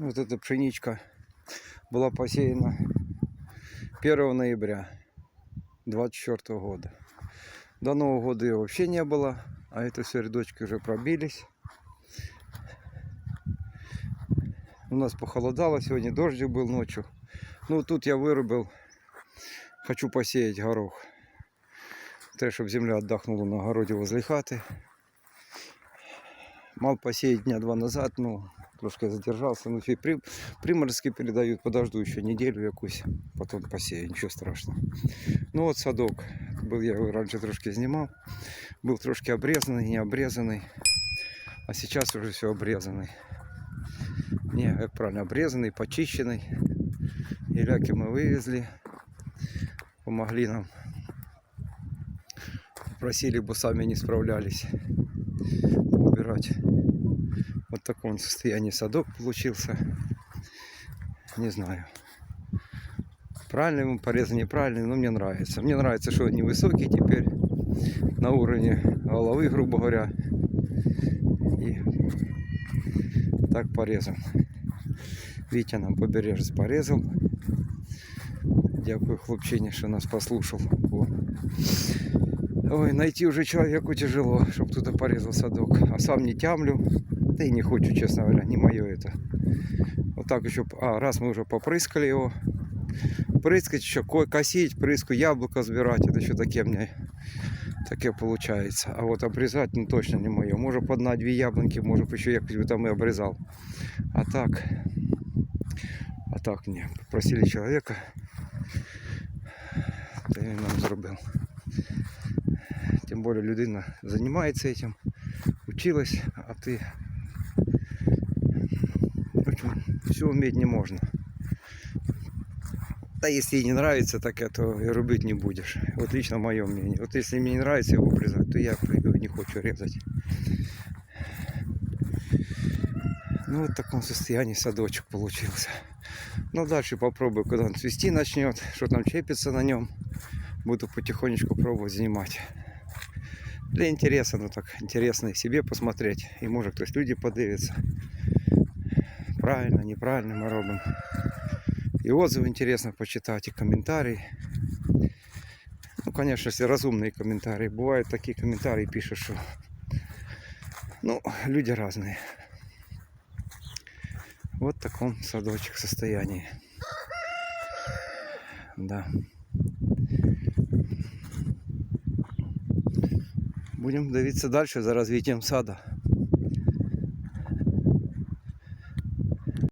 Вот эта пшеничка была посеяна 1 ноября 24 года. До Нового года ее вообще не было, а это все рядочки уже пробились. У нас похолодало, сегодня дождик был ночью. Ну, тут я вырубил, хочу посеять горох. Те, щоб земля отдохнула на огороде возле хаты. Мал посеять дня два назад, ну, трошки задержался. Фи- при, приморозки передают, подожду еще неделю якусь, потом посею, ничего страшного. Ну, от садок. Был я его раньше трошки знімав. Был трошки обрезанный, не обрезанный. А сейчас уже все обрезанный. Не, как правильно, обрезанный, почищенный. Гіляки мы вывезли. Помогли нам. Просили, бы сами не справлялись. Убирать. Таком состоянии садок получился. Не знаю. Правильный ему порезан, неправильный, но мне нравится. Мне нравится, что он невысокий теперь. На уровне головы, грубо говоря. И так порезан. Витя нам побережець порезал. Дякую хлопчині, що нас послушал. Ой, найти уже человеку тяжело, чтобы кто-то порезал садок. А сам не тямлю. Да и не хочу, честно говоря, не мое это. Вот так еще, а, раз мы уже попрыскали его. Прыскать еще, ко- косить, прыску, яблоко сбирать, это еще таке мне таке получается. А вот обрезать, ну точно не мое. Может по одна две яблоньки, может бы еще якось бы там и обрезал. А так, а так не. Попросили человека, то він нам зробив. Тим більше людина займається цим, училась, а ти Все уметь не можно. Да если ей не нравится так то и рубить не будешь. Вот лично мое мнение. Вот если мне не нравится его обрезать, то я не хочу резать. Ну вот в таком состоянии садочек получился. Ну дальше попробую, когда он цвести начнет, что там чепится на нем. Буду потихонечку пробовать занимать. Для интереса, ну так интересно и себе посмотреть. И может то есть люди подивятся. Правильно, неправильно мы робим. И отзывы интересно почитать, и комментарии. Ну, конечно, если разумные комментарии. Бывают такие комментарии, пишут, что... Ну, люди разные. Вот в таком садочек состоянии. Да. Будем дивитися далі за розвиттям сада.